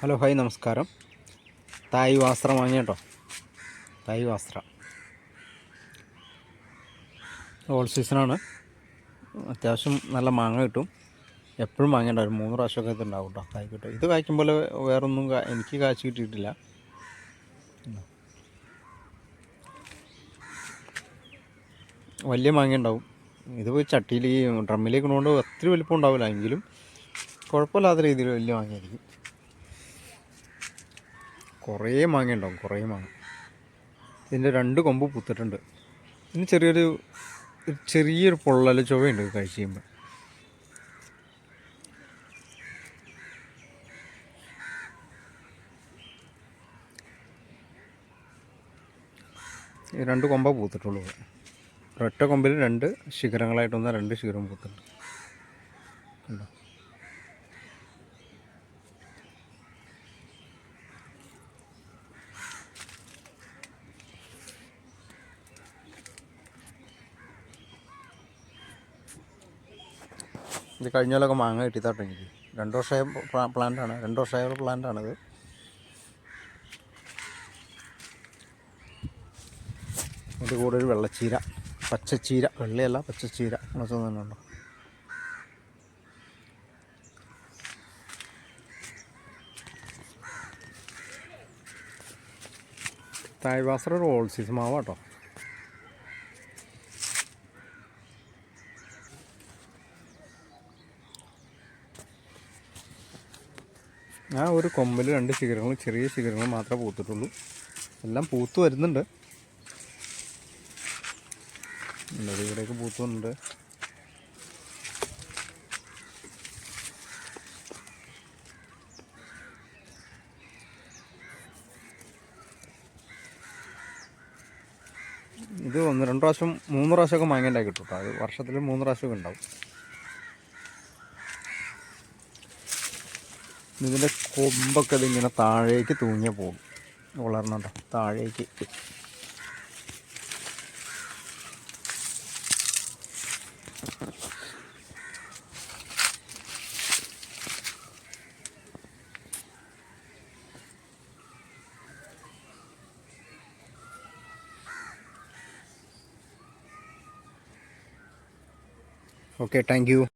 Hello hi നമസ്കാരം. തായ് വാസ്ത്രം വാങ്ങിയ കേട്ടോ. തായ് വാസ്ത്ര. ഓൾ സീസണാണ്. അത്യാവശ്യം നല്ല മാങ്ങ കിട്ടും. എപ്പോഴും വാങ്ങേണ്ട ഒരു മൂന്ന് പ്രാവശ്യമൊക്കെ ഇത് ഉണ്ടാവും കേട്ടോ. തായ് കിട്ടും. ഇത് കായ്ക്കുമ്പോൾ വേറൊന്നും എനിക്ക് കാശ് കിട്ടിയിട്ടില്ല. വലിയ മാങ്ങ ഉണ്ടാവും. ഇത് ചട്ടിയിൽ ഡ്രമ്മിലേക്ക് ഇടുന്നതുകൊണ്ട് ഒത്തിരി വലിപ്പം ഉണ്ടാവില്ല. എങ്കിലും കുഴപ്പമില്ലാത്ത രീതിയിൽ വലിയ മാങ്ങയായിരിക്കും. കുറേ മാങ്ങ ഉണ്ടാവും കുറേ മാങ്ങ. ഇതിന്റെ രണ്ട് കൊമ്പ് പൂത്തിട്ടുണ്ട്. ഇതിന് ചെറിയൊരു ചെറിയൊരു പൊള്ളൽ ചുവയുണ്ട് കഴിച്ച് കഴിയുമ്പോൾ രണ്ട് കൊമ്പ പൂത്തിട്ടുള്ളൂ ഒരൊറ്റ കൊമ്പിൽ രണ്ട് ശിഖരങ്ങളായിട്ട് വന്നാൽ രണ്ട് ശിഖരം പൂത്തിട്ടുണ്ട്. കണ്ടോ? ഇത് കഴിഞ്ഞാലൊക്കെ മാങ്ങ കിട്ടിത്താട്ടോ എനിക്ക് രണ്ട് വർഷമായ പ്ലാന്റാണ്. രണ്ട് വർഷമായ പ്ലാന്റാണിത്. അതിന്റെ കൂടെ ഒരു വെള്ളച്ചീര പച്ചച്ചീര വെള്ളയല്ല പച്ചച്ചീര മുളച്ചത് തന്നെ ഉണ്ടോ താഴ്വാസറ ഒരു ഓൾ സീസൺ മാവാട്ടോ ആ ഒരു കൊമ്പിൽ രണ്ട് ശിഖരങ്ങൾ ചെറിയ ശിഖരങ്ങൾ മാത്രമേ പൂത്തിട്ടുള്ളൂ. എല്ലാം പൂത്ത് വരുന്നുണ്ട്. ഇവിടേക്ക് പൂത്തുന്നുണ്ട്. ഇത് ഒന്ന് രണ്ട് പ്രാവശ്യം മൂന്ന് പ്രാവശ്യമൊക്കെ മാങ്ങേണ്ടായി കേട്ടോ. അത് വർഷത്തിൽ മൂന്ന് പ്രാവശ്യമൊക്കെ ഉണ്ടാവും. ഇതിന്റെ കൊമ്പൊക്കെ ഇതിങ്ങനെ താഴേക്ക് തൂങ്ങിയ പോകും. വളർന്നുണ്ടോ താഴേക്ക്. Okay thank you